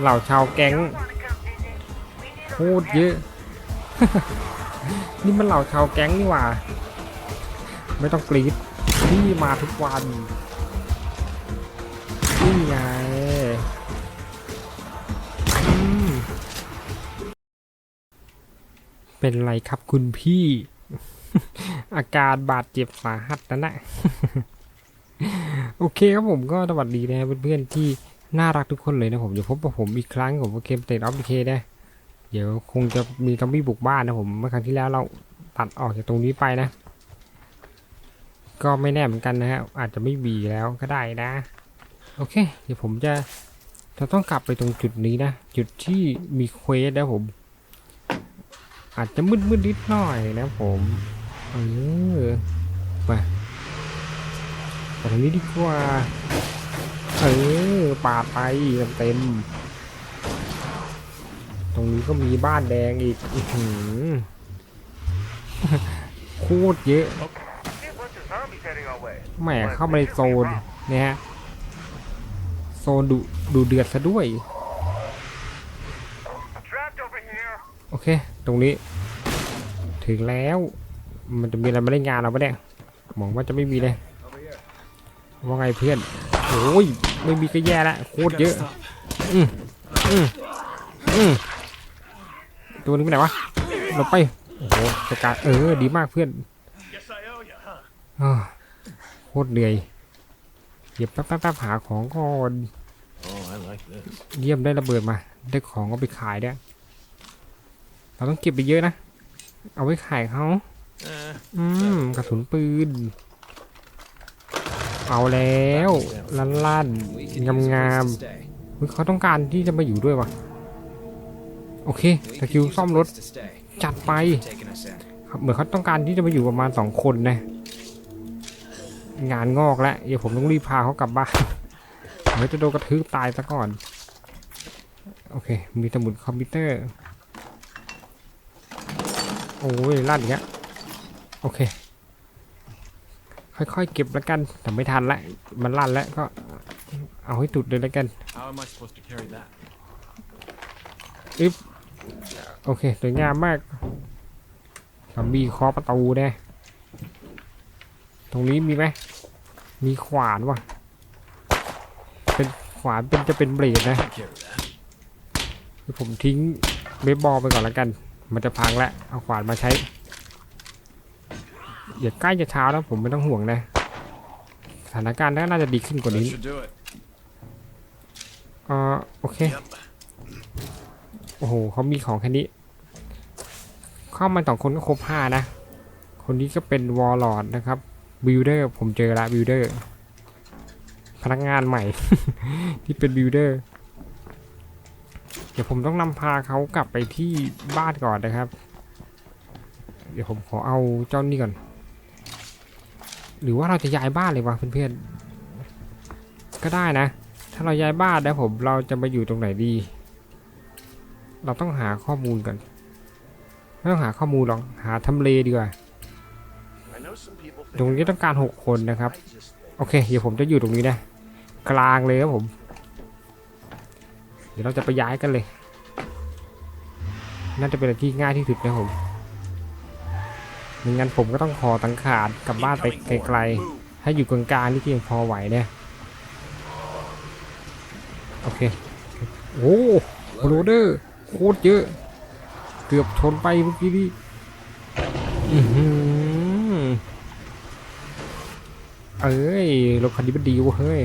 เหล่าชาวแก๊งโคตรเยอะ นี่มันเหล่าชาวแก๊งนี่หว่า ไม่ต้องกรีดพี่มาทุกวันนี่ไงเป็นไรครับคุณพี่ อาการบาดเจ็บสาหัสนั่นะ โอเคครับผมก็สวัสดีนะเพื่อนๆที่ น่ารักทุกคนเลยนะผมเดี๋ยวพบกับผมอีกครั้งผมโอเคเตะออฟเคนะเดี๋ยวคงจะมีซอมบี้บุกบ้านนะผมเมื่อครั้งที่แล้วเราตัดออกจากตรงนี้ไปนะ ก็ไม่แน่เหมือนกันนะฮะอาจจะไม่บีแล้วก็ได้นะ โอเค เดี๋ยวผมจะจะต้องกลับไปตรงจุดนี้นะ จุดที่มีเควสนะผม อาจจะมืดๆนิดหน่อยนะผมเออมาไปทางนี้ดีกว่า เออปาดไปเต็มตรงนี้ก็มีบ้านแดงอีกอืโคตรเยอะแหมเข้ามาในโซนเนี่ยฮะโซนดุดูเดือดซะด้วย โอเค ตรงนี้ ถึงแล้ว มันจะมีอะไรมาเล่นงานเราปะเนี่ยหวังว่าจะไม่มีเลย ว่าไงเพื่อน โอ้ย ไม่มีก็แย่ละโคตรเยอะ อืมอืมอืมตัวนี้ไปไหนวะเราไป โอ้โหจัดการเออ ดีมากเพื่อน Guess I owe you, huh? อ้าวโคตรเหนื่อยเก็บแป๊บแป๊บแป๊บหาของก่อน Oh, I like this. เยี่ยมได้ระเบิดมา ได้ของก็ไปขายด้วยเราต้องเก็บไปเยอะนะ เอาไว้ขายเขา Uh, อืมกระสุนปืน เอาแล้วลั่นลั่นงามงามๆเขาต้องการที่จะมาอยู่ด้วยวะโอเคตะคิวซ่อมรถจัดไปเหมือนเขาต้องการที่จะมาอยู่ประมาณสองคนนะงานงอกแล้วเดี๋ยวผมต้องรีบพาเขากลับบ้านเดี๋ยวจะโดนกระทืบตายซะก่อน โอเค มีสมุดคอมพิวเตอร์ โอ้ยลั่นอย่างเงี้ยโอเค ค่อยๆเก็บแล้วกันแต่ไม่ทันละมันลั่นแล้วก็เอาให้ตุดเลยแล้วกัน how am I supposed to carry that? โอเคสวยงามมากซอมบี้เคาะประตูเนี่ยตรงนี้มีไหมมีขวานว่ะเป็นขวานเป็นจะเป็นเบลดนะ Can't carry that. เดี๋ยวผมทิ้งเบสบอลไปก่อนแล้วกัน มันจะพังแล้วเอาขวานมาใช้ เดี๋ยวใกล้จะเช้าแล้วผมไม่ต้องห่วงนะสถานการณ์น่าจะดีขึ้นกว่า That นี้ should do it. เออโอเค Yep. โอ้โหเขามีของแค่นี้ เข้ามาสองคนก็ครบห้านะ คนนี้ก็เป็นวอลลอดนะครับบิลเดอร์ผมเจอละบิลเดอร์พนักงานใหม่ ที่เป็นบิลเดอร์เดี๋ยวผมต้องนำพาเขากลับไปที่บ้านก่อนนะครับ เดี๋ยวผมขอเอาเจ้านี่ก่อน หรือว่าเราจะย้ายบ้านเลยวะเพื่อนๆก็ได้นะ ถ้าเราย้ายบ้านแล้วผมเราจะไปอยู่ตรงไหนดี เราต้องหาข้อมูลก่อนไม่ต้องหาข้อมูลหรอกหาทำเลดีกว่าตรงนี้ต้องการหกคนนะครับ โอเค เดี๋ยวผมจะอยู่ตรงนี้นะ กลางเลยครับผม เดี๋ยวเราจะไปย้ายกันเลย น่าจะเป็นอะไรที่ง่ายที่สุดนะผม ไม่งั้นผมก็ต้องขอตังขาดกลับบ้านไปไกลๆ ให้อยู่กลางๆนี่ที่ยังพอไหวเนี่ย โอเค โอ้โหโรเดอร์โคตรเยอะ เกือบชนไปเมื่อกี้นี่เอ้ยรถคันนี้มันดีวะเฮ้ย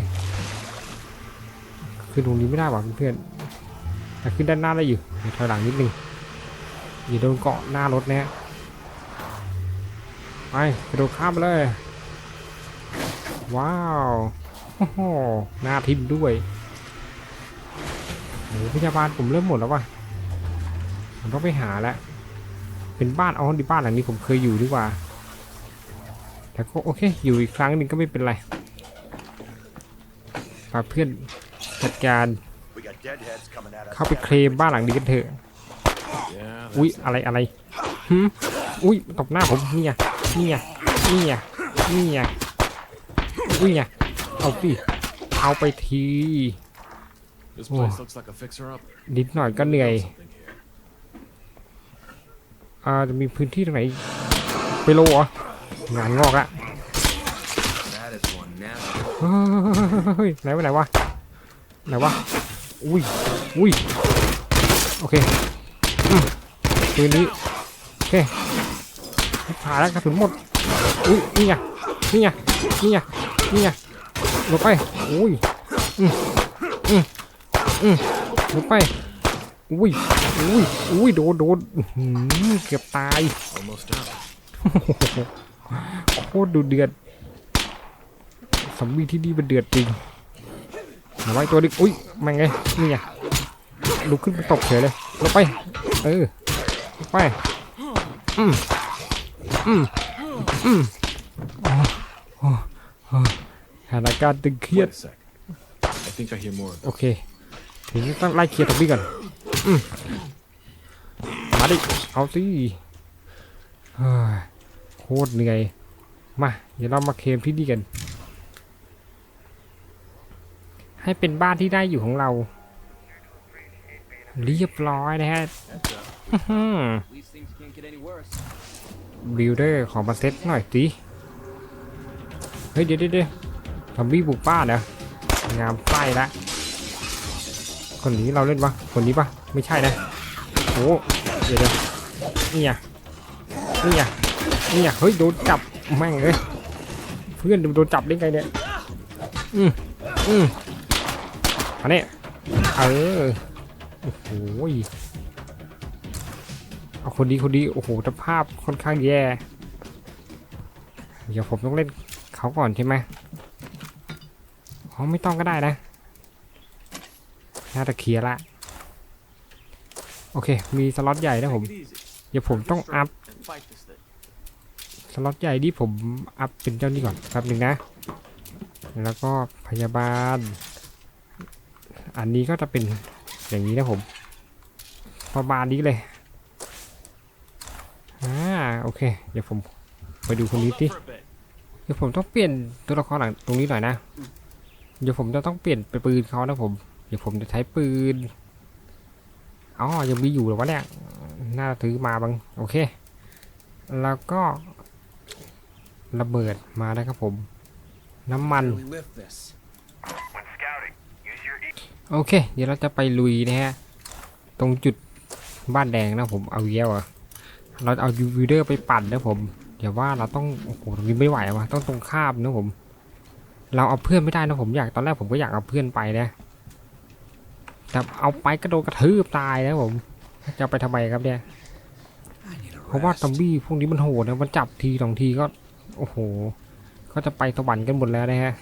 ขึ้นตรงนี้ไม่ได้ว่ะเพื่อนแต่ขึ้นด้านหน้าได้อยู่ถอยหลังนิดนึงอย่าโดนเกาะหน้ารถนะฮะ ไปกระโดดข้ามไปเลย ว้าวโอ้โหหน้าทิมด้วยโอ้พยาบาลผมเริ่มหมดแล้ววะผมต้องไปหาแล้วเป็นบ้านอ๋อดีบ้านหลังนี้ผมเคยอยู่ดีกว่าแต่ก็โอเค อยู่อีกครั้งหนึ่งก็ไม่เป็นไรฝากเพื่อนจัดการเข้าไปเคลมบ้านหลังนี้กันเถอะ อุ้ยอะไรอะไรหืมอุ้ยตบหน้าผมเนี่ย นี่ยเนี่ยเนี่ยอุ้ยเนี่ยเอาสิเอาไปที This Whoa. place looks like a fixer up. นิดหน่อยก็เหนื่อย Something here. อ่าจะมีพื้นที่ตรงไหนอีกไปโลเหรองานงอกอะ That is one nasty. เฮ้ยไหนวะไหนวะไหนวะอุ้ยอุ้ยโอเคอืมปืนนี้โอเค ผ่าแล้วกระสุนหมดอุ้ยนี่ไงนี่ไงนี่ไงนี่ไงลงไปอุ้ยอืมอืมอืมลงไปอุ้ยอุ้ยอุ้ยโดนโดนหือเกือบตายโคตรดูเดือดสามีที่นี่มันเดือดจริงเอาไว้ตัวนึงอุ้ยแม่งไงนี่ไงลุกขึ้นไปตบเฉยเลยลงไป เออลงไป อืม อืมอืมอ๋ออ๋ออ๋อสถานการณ์ตึงเครียด Wait a sec. I think I hear more of โอเคถึงต้องไล่เคลียร์ตรงนี้ก่อนอืมมาดิเอาสิเฮ้ยโคตรเหนื่อย มาเดี๋ยวเรามาเคลมที่นี่กัน ให้เป็นบ้านที่ได้อยู่ของเรา เรียบร้อยนะฮะ These things can't get any worse. บิลเดอร์ของมาเซ็ตหน่อยสิเฮ้ยเดี๋ยวเดี๋ยวเดี๋ยวซอมบี้บุกบ้าเหรองามไส้ละคนนี้เราเล่นปะคนนี้ปะไม่ใช่นะโอ้เดี๋ยวเดี๋ยวนี่ไงนี่ไงนี่ไงเฮ้ยโดนจับแม่งเลยเพื่อนโดนจับได้ไงเนี่ยอืมอืมอันนี้เออโอ้โหย เอาคนดีคนดีโอ้โหสภาพค่อนข้างแย่ เดี๋ยวผมต้องเล่นเขาก่อนใช่ไหมอ๋อไม่ต้องก็ได้นะ น่าจะเคลียร์ละ โอเค มีสล็อตใหญ่นะผม เดี๋ยวผมต้องอัพ สล็อตใหญ่ที่ผมอัพเป็นเจ้านี่ก่อนแป๊บหนึ่งนะ แล้วก็พยาบาล อันนี้ก็จะเป็นอย่างนี้นะผม ประมาณนี้เลย อ่าโอเค เดี๋ยวผมไปดูคนนี้ Hold สิ up for a bit. เดี๋ยวผมต้องเปลี่ยนตัวละครหลังตรงนี้หน่อยนะ เดี๋ยวผมจะต้องเปลี่ยนเป็นปืนเขานะผม เดี๋ยวผมจะใช้ปืน อ๋อ ยังมีอยู่เหรอวะเนี่ย น่าถือมาบ้าง โอเค แล้วก็ระเบิดมาแล้วครับผม น้ำมัน Really lift this. When scouting, use your e โอเค เดี๋ยวเราจะไปลุยนะฮะ ตรงจุดบ้านแดงนะผม เอาเยี่ยวอะ เราเอายูวิเดอร์ไปปั่นนะผม เดี๋ยวว่าเราต้องโอ้โหตรงนี้ไม่ไหววะต้องตรงข้ามนะผม เราเอาเพื่อนไม่ได้นะผมอยากตอนแรกผมก็อยากเอาเพื่อนไปนะแต่เอาไปก็โดนกระทืบตายนะผมจะไปทำไมครับเนี่ยเพราะว่าซอมบี้พวกนี้มันโหดนะมันจับทีสองทีก็ โอ้โห ก็จะไปสวรรค์กันหมดแล้วนะฮะ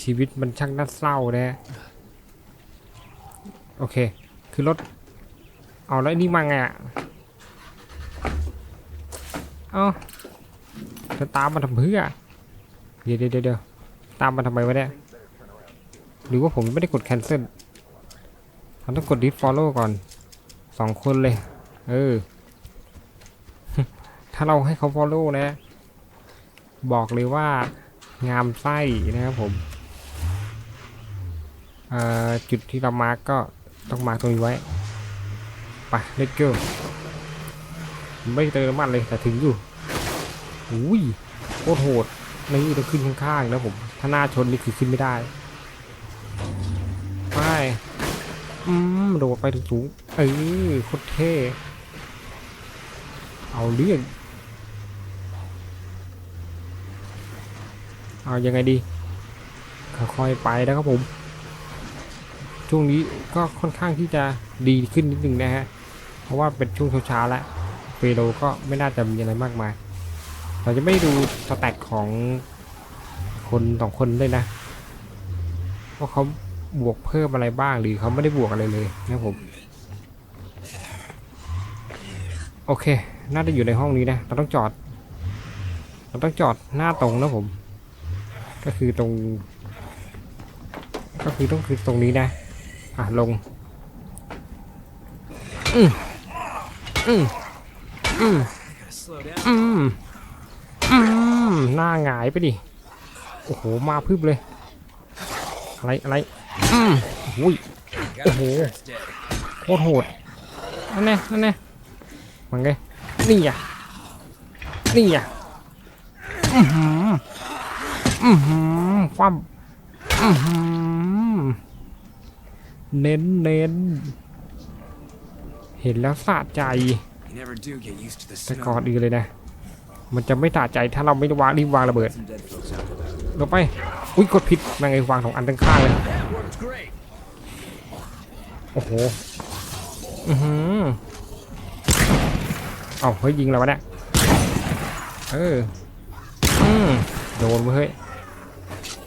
ชีวิตมันช่างน่าเศร้านะฮะโอเค คือรถ เอาแล้วนี่มาไงอะเอาจะตามมาทำเพื่อเดี๋ยวเดี๋ยวเดี๋ยวตามมาทำไมวะเนี่ยหรือว่าผมไม่ได้กด cancel ผมต้องกด delete follow ก่อนสองคนเลย เออ ถ้าเราให้เขา follow นะ บอกเลยว่างามไส้นะครับผมจุดที่เรามาร์กก็ต้องมาตรงนี้ไว้ ไป let's go ไม่เติมน้ำมันเลยแต่ถึงอยู่อุ้ยโคตรโหดนี่ต้องขึ้นข้างๆนะผมถ้าหน้าชนนี่คือขึ้นไม่ได้ไปอืมโดดไปถึงสูงเออโคตรเท่เอาเรื่องเอายังไงดีค่อยๆไปนะครับผม ช่วงนี้ก็ค่อนข้างที่จะดีขึ้นนิดนึงนะฮะ เพราะว่าเป็นช่วงเช้าแล้วเฟโลก็ไม่น่าจะมีอะไรมากมาย เราจะไม่ดูสแต็กของคนสองคนเลยนะว่าเขาบวกเพิ่มอะไรบ้างหรือเขาไม่ได้บวกอะไรเลยนะผมโอเค น่าจะอยู่ในห้องนี้นะ เราต้องจอด เราต้องจอดหน้าตรงนะผม ก็คือตรง ก็คือต้องคือตรงนี้นะ อะลง อืม อืมอืมอืมอืมหน้าหงายไปดิ โอ้โห มาพึบเลย อะไร อะไร อืมอุ้ย Gotta Oh. be sure it's dead. โคตรโหด นั่นแน่นั่นแน่มันไงนี่อะนี่อะอือหืออือหือความอือหือเน้นเน้น เห็นแล้วสะใจ You never do get used to the แต่ smell. ก่อนอื่นเลยนะ มันจะไม่สะใจถ้าเราไม่วางรีบวางระเบิด Some dead folks out there. ลงไป อุ้ยกดผิดแม่งไอ้วางสองอันตั้งข้างเลย That worked great. โอ้โห อือหือเอาเฮ้ยยิงแล้ววะเนี่ยเออ อืมโดนเว้ยเฮ้ย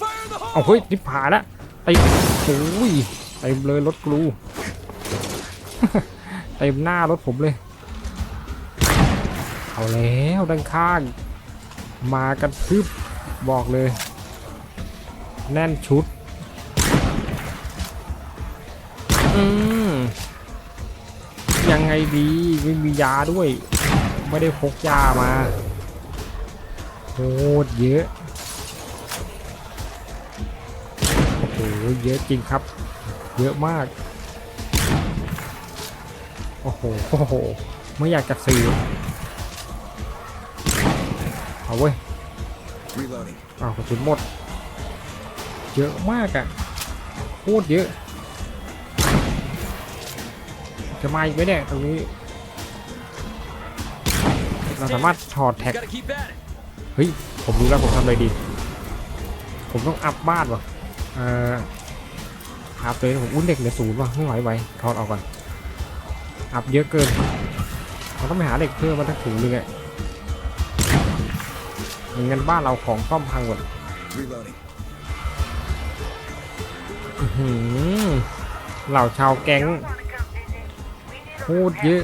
Fire the hole! เอาเฮ้ยนิพผาละเต็มโอ้ยเต็มเลยรถกลู เต็มหน้ารถผมเลย เอาแล้วด้านข้าง มากันพึบบอกเลย แน่นชุด อืมยังไงดีไม่มียาด้วย ไม่ได้พกยามาโคตรเยอะโอ้โหเยอะจริงครับ เยอะมาก โอ้โหโอ้โห ไม่อยากจะซื้อเอาเว้ย Reloading. อ้าวกระสุนหมด เยอะมากอะ่ะโคตรเยอะ จะมาอีกไหมเนี่ยตรงนี้ เราสามารถถอดแท็ก Gotta keep at it. เฮ้ย ผมรู้แล้วผมทำอะไรดี ผมต้องอัพบ้านว่ะ เอ่ออัพเลยผมอุ้นเด็กเหลือศูนย์ว่ะไม่ไหวไหวถอดออกก่อน อัพเยอะเกินเราต้องไปหาเหล็กเพิ่มมาทั้งถุงหนึงไม่งั้นบ้านเราของซ่อมพังหมดเหล่าชาวแก๊งโคตรเยอะ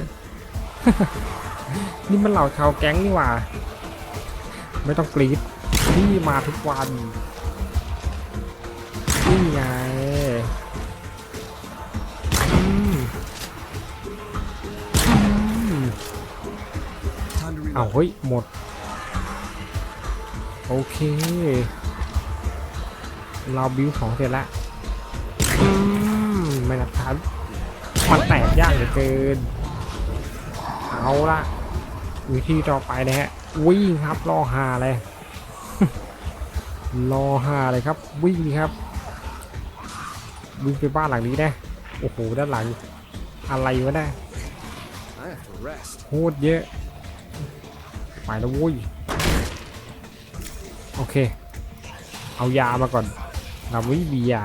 นี่มันเหล่าชาวแก๊งนี่หว่า ไม่ต้องกรีดที่มาทุกวัน อา reload. เฮ้ย หมด โอเค เราบิวของเสร็จล้วอืมไม่หลักฐานมันแตกยากเหลือเกิน เอาละวิธีต่อไปนะฮะ วิ่งครับรอหาเลยรอหาเลยครับ วิ่งครับ วิ่งไปบ้านหลังนี้นะโอ้โหด้านหลัง อะไรวะนะโคตรเยอะ ไปแล้ววุ้ยโอเค เอายามาก่อน เราไม่มียา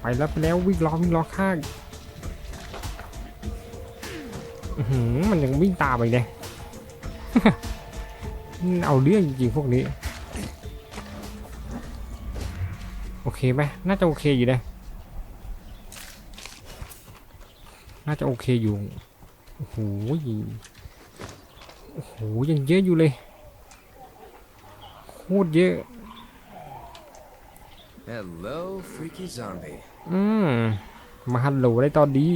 ไปแล้วไปแล้ววิ่งล้อวิ่งล้อข้างหือมันยังวิ่งตามไปเนี่ยเอาเรื่องจริงๆพวกนี้ โอเคไหมน่าจะโอเคอยู่นะน่าจะโอเคอยู่ โอ้โหโอ้โหยังเยอะอยู่เลยโคตรเยอะ Hello, freaky zombie. อืมมาฮัลโหลได้ตอนนี้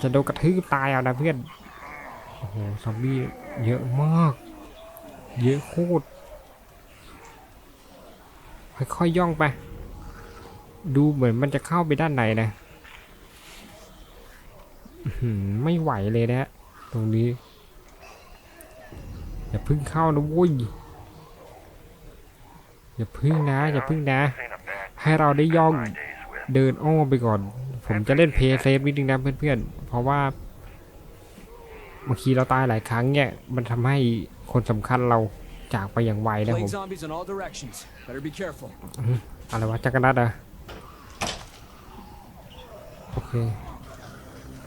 จะโดนกระทืบตายเอานะเพื่อน โอ้โห ซอมบี้เยอะมาก เยอะโคตร ค่อยๆย่องไป ดูเหมือนมันจะเข้าไปด้านในนะอื้อหือ ไม่ไหวเลยนะฮะตรงนี้ อย่าเพึ่งเข้านะเวุ้ยอย่าพึ่งนะ อย่าพึ่งนะ Ain't a bad ให้เราได้ย่อง my days with. เดินอ้อมไปก่อน ผมจะเล่นเพย์เซฟนิดนึงนะเพื่อนๆ เพราะว่าบางทีเราตายหลายครั้งเนี่ย มันทำให้คนสำคัญเราจากไปอย่างไวนะผ Playing ม zombies in all directions. Better be careful. อะไรวะจักรนัดอะโอเค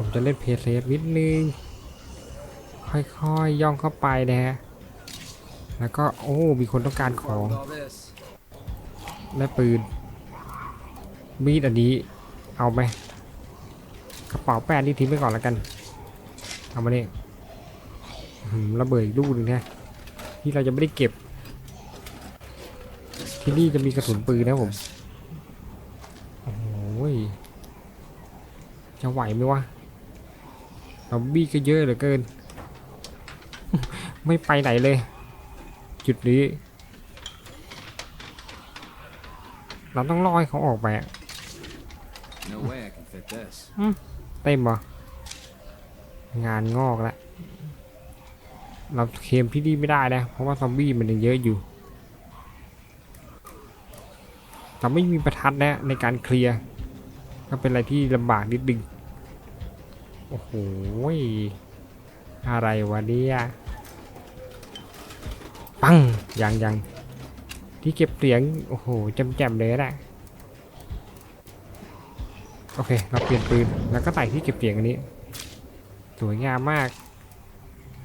ผมจะเล่นเพย์เซฟนิดนึง ค่อยๆย่องเข้าไปนะฮะ แล้วก็โอ้ มีคนต้องการของ และปืน มีดอันนี้ เอาไหมกระเป๋าแป้นนี่ทิ้งไปก่อนแล้วกัน เอามาเนี่ยระเบิดอีกลูกหนึ่งนะที่เราจะไม่ได้เก็บ ที่นี่จะมีกระสุนปืนนะผม โอ้ยจะไหวไหมวะ ซอมบี้ก็เยอะเหลือเกิน ไม่ไปไหนเลย จุดนี้ เราต้องล่อให้เขาออกไปอะ No way I can fit this. เต็มเหรองานงอกแล้วเราเคลมที่นี่ไม่ได้นะ เพราะว่าซอมบี้มันยังเยอะอยู่เราไม่มีประทัดนะในการเคลียร์ก็เป็นอะไรที่ลำบากนิดนึง โอ้โห อะไรวะเนี่ยปังยังยังที่เก็บเสียง โอ้โหแจมเลยนะโอเค เราเปลี่ยนปืน แล้วก็ใส่ที่เก็บเสียงอันนี้ สวยงามมาก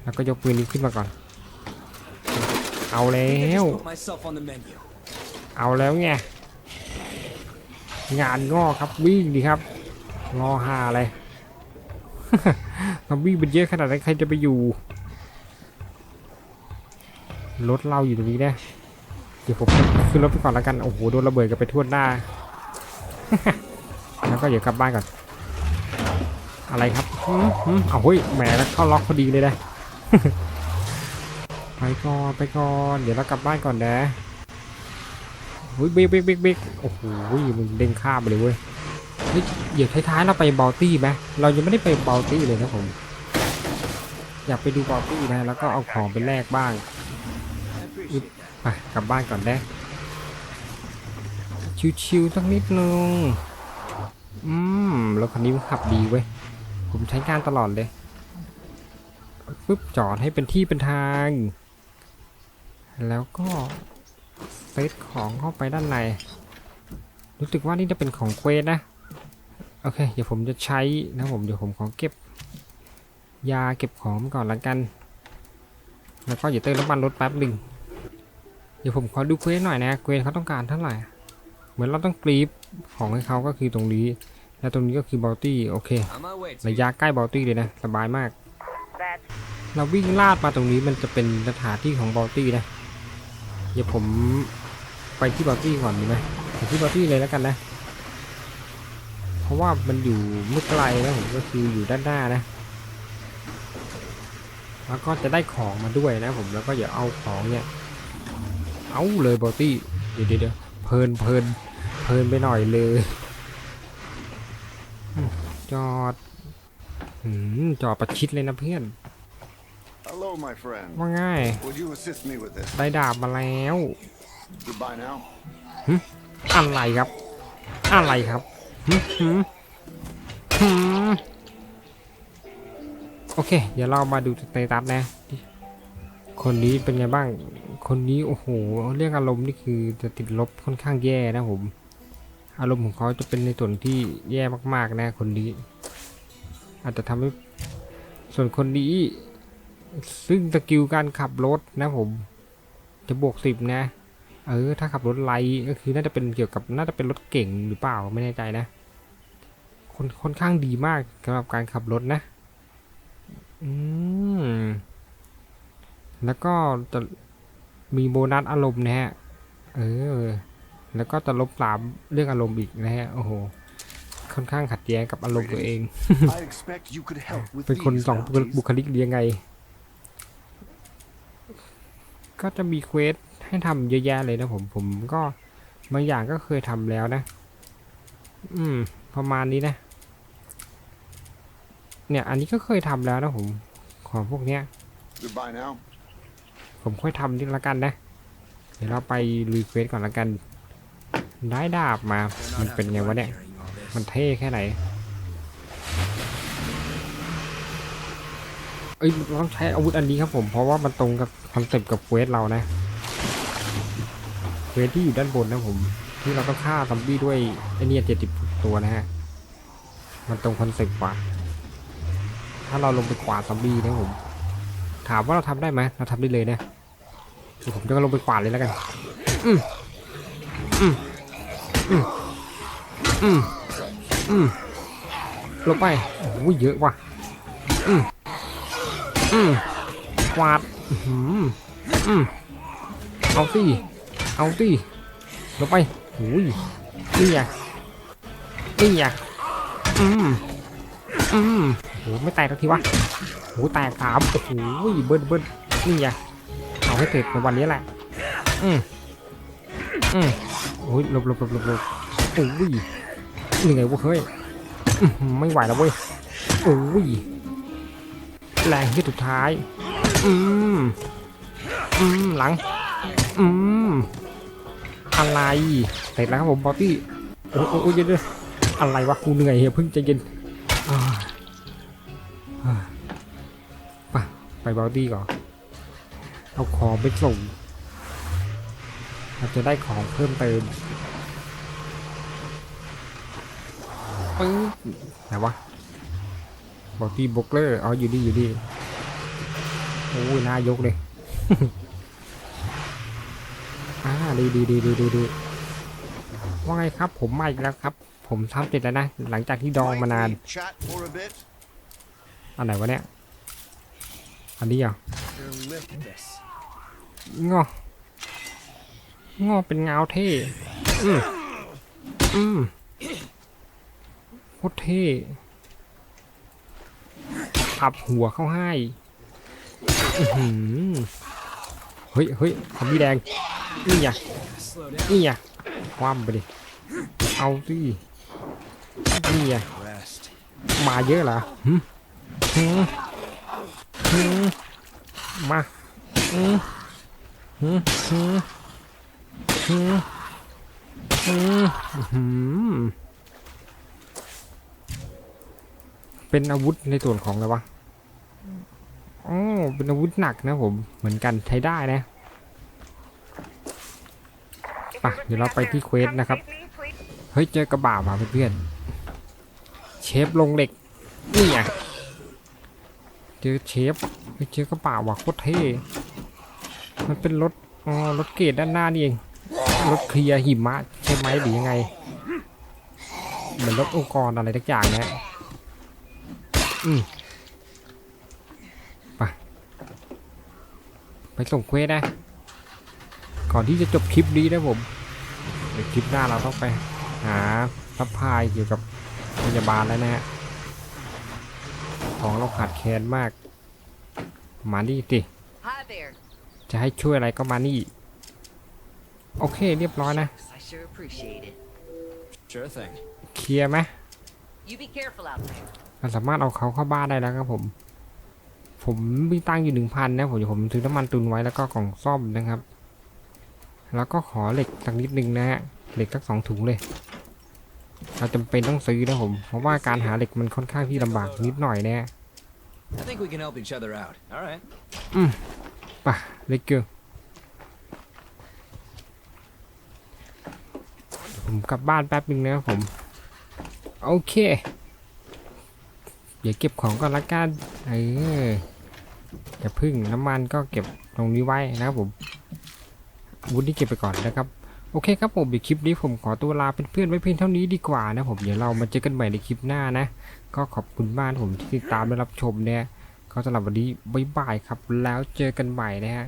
แล้วก็ยกปืนนี้ขึ้นมาก่อน เอาแล้ว เอาแล้วไง งานงอครับวิ่งดีครับ งอหาอะ ไรมันวิ่งเป็นเยอะขนาดนั้นใครจะไปอยู่ รถเราอยู่ตรงนี้นะเดี๋ยวผมขึ้นรถไปก่อนแล้วกัน โอ้โห โดนระเบิดกันไปทั่วหน้า แล้วก็เดี๋ยวกลับบ้านก่อน อะไรครับหืมหืมเอาเฮ้ย แหมแล้วเข้าล็อกพอดีเลยนะไปก่อน ไปก่อน เดี๋ยวเรากลับบ้านก่อนนะเฮ้ยเบรกเบรกเบรกเบรกโอ้โหมันเด้งข้ามไปเลยเว้ย เฮ้ยเดี๋ยวท้ายๆเราไปบอลตี้ไหมเรายังไม่ได้ไปบอลตี้เลยนะผม อยากไปดูบอลตี้นะแล้วก็เอาของไปแลกบ้างไปกลับบ้านก่อนได้ชิวๆสักนิดนึงอืมรถคันนี้ขับดีเว้ย ผมใช้งานตลอดเลยปึ๊บจอดให้เป็นที่เป็นทาง แล้วก็เซตของเข้าไปด้านใน รู้สึกว่านี่จะเป็นของเควสนะ โอเค เดี๋ยวผมจะใช้นะผมเดี๋ยวผมขอเก็บ ยาเก็บของก่อนละกัน แล้วก็อย่าเติมน้ำมันรถแป๊บหนึ่งเดี๋ยวผมขอดูเควสหน่อยนะเควสเขาต้องการเท่าไหร่ เหมือนเราต้องกรีฟของให้เขาก็คือตรงนี้ และตรงนี้ก็คือบอลตี้โอเคระยะใกล้บอลตี้เลยนะสบายมาก เราวิ่งลาดมาตรงนี้มันจะเป็นสถานที่ของบอลตี้นะ เดี๋ยวผมไปที่บอลตี้ก่อนดีไหมไปที่บอลตี้เลยแล้วกันนะ เพราะว่ามันอยู่ไม่ไกลนะผมก็คืออยู่ด้านหน้านะ แล้วก็จะได้ของมาด้วยนะผมแล้วก็อย่าเอาของเนี่ย เอาเลยบอลตี้เดี๋ยวเดี๋ยวเดี๋ยวเพลินเพลินเพลินไปหน่อยเลยอืมจอดอืมจอดประชิดเลยนะเพื่อน Hello, my friend. ว่าง่าย Would you assist me with this? ได้ดาบมาแล้ว Goodbye now. อะไรครับ อะไรครับหึหึหึ โอเค เดี๋ยวเรามาดูสเตตัสนะ คนนี้เป็นไงบ้าง คนนี้โอ้โห เรื่องอารมณ์นี่คือจะติดลบค่อนข้างแย่นะผม อารมณ์ของเขาจะเป็นในส่วนที่แย่มากๆนะ คนนี้ อาจจะทำให้ ส่วนคนนี้ ซึ่งสกิลการขับรถนะผม จะบวกสิบนะ เออ ถ้าขับรถไลก็คือน่าจะเป็นเกี่ยวกับน่าจะเป็นรถเก่งหรือเปล่าไม่แน่ใจนะ คนค่อนข้างดีมากสำหรับการขับรถนะอืมแล้วก็จะมีโบนัสอารมณ์นะฮะ เออ แล้วก็จะลบลามเรื่องอารมณ์อีกนะฮะ โอ้โห ค่อนข้างขัดแย้งกับอารมณ์ตัวเอง I expect you could help with เป็นคน these สอง bounties. บุคลิกดียังไง ก็จะมีเควสให้ทำเยอะแยะเลยนะผม ผมก็บางอย่างก็เคยทำแล้วนะ อืม ประมาณนี้นะ เนี่ยอันนี้ก็เคยทำแล้วนะผมของพวกเนี้ย Goodbye now. ผมค่อยทำนี่ละกันนะ เดี๋ยวเราไปรีเควสก่อนละกัน ได้ดาบมา They're มัน not เป็น having ไง fun วะเนี่ย carrying all this. มันเท่แค่ไหน เอ้ยเราต้องใช้อาวุธอันนี้ครับผม เพราะว่ามันตรงกับคอนเซปต์กับเควสเรานะ เควสที่อยู่ด้านบนนะผม ที่เราต้องฆ่าซอมบี้ด้วยไอเนี่ยเจ็ดสิบตัวนะฮะ มันตรงคอนเซปต์กว่า ถ้าเราลงไปกวาดซอมบี้นะผม ถามว่าเราทำได้ไหมเราทำได้เลยนะเดี๋ยผมจะลงไปกวาดเลยแล้วกัน อืมอืมอืมอืมอืมลงไปโอ้โหเยอะว่ะ อืมอืมกวาด อือหืออืมเอาสิเอาสิลงไปโอ้ยนี่ไงนี่ไงอืม อืมโหไม่แตกสักทีวะโหแตกสามโอ้โหเบิ้ลเบิ้ลนี่ไงเอาให้เสร็จในวันนี้แหละ อืมอืมโอ้ยหลบหลบหลบหลบหลบโอ้ยเหนื่อยวะเฮ้ยไม่ไหวแล้วเว้ยโอ้ยแรงที่สุดท้าย อืม อืม หลัง อืม อะไรเสร็จแล้วครับผมบอตี้ โอ้ยโอ้ยอ้ยเยอะไรวะกูเหนื่อยเฮียเพิ่งใจเย็น บอตี้ก่อน เอาของไปส่งเราจะได้ของเพิ่มเติมปึ๊บไหนวะบอตี้บ็อกเลอร์อ๋ออยู่ดีอยู่ดีโอ้ยน่ายกเลยอ่าดีดีดีดีดีดีว่าไงครับ ผมมาอีกแล้วครับ ผมทำเสร็จแล้วนะ หลังจากที่ดองมานาน Might we Chat for a bit. อันไหนวะเนี่ย อันนี้เหรอะงองอเป็นเงาเท่ อืมอืมโคตรเท่ขับหัวเข้าให้อื้อหือเฮ้ยเฮ้ยคอมบี้แดง นี่ไงนี่ไงคว่ำไปดิ เอาสินี่ไงมาเยอะเหรอหึหึหึ มาหึหึหึหึหึหืมเป็นอาวุธในส่วนของอะไรวะอ๋อเป็นอาวุธหนักนะผม เหมือนกันใช้ได้นะไปเดี๋ยวเราไปที่เควสนะครับ เฮ้ย เจอกระบะมาเพื่อนๆเชฟลงเหล็ก นี่ไง จอเชฟเฮ้ยเจอกระบะว่ะโคตรเท่ มันเป็นรถอ๋อรถเกรดด้านหน้านี่เอง รถเคลียหิมะใช่ไหมหรือยังไง เหมือนรถองค์กรอะไรทักอย่างเนะอืมไปไปส่งเควสนะ ก่อนที่จะจบคลิปนี้นะผมคลิปหน้าเราต้องไปหาซัพพายเกี่ยวกับพยาบาลแล้วนะฮะ ของเราขาดแคลนมาก มานี่สิ Hi there. จะให้ช่วยอะไรก็มานี่ โอเคเรียบร้อยนะ I sure appreciate it. Sure thing. เคลียร์ไหม You be careful out there. เราสามารถเอาเขาเข้าบ้านได้แล้วครับผม ผมมีตังค์อยู่หนึ่งพันนะผมเดี๋ยวผมซื้อน้ำมันตุนไว้แล้วก็กล่องซ่อมนะครับ แล้วก็ขอเหล็กสักนิดนึงนะฮะเหล็กสักสองถุงเลย เราจำเป็นต้องซื้อนะผม เพราะว่าการหาเหล็กมันค่อนข้างที่ลำบากนิดหน่อยนะฮะ I think we can help each other out. All right. อืมป่ะเล็กเกินผมกลับบ้านแป๊บนึงนะครับผม โอเค เดี๋ยวเก็บของก่อนละกันเอออย่าพึ่งน้ำมันก็เก็บตรงนี้ไว้นะครับผมวุ้นที่เก็บไปก่อนนะครับ อเคครับผมเดี๋ยวคลิปนี้ผมขอตัวลาเพื่อนๆไว้เพียงเท่านี้ดีกว่านะผมเดี๋ยวเรามาเจอกันใหม่ในคลิปหน้านะ ก็ขอบคุณมากผมที่ติดตามและรับชมเนี่ยก็สำหรับวันนี้บ๊ายบายครับ แล้วเจอกันใหม่นะฮะ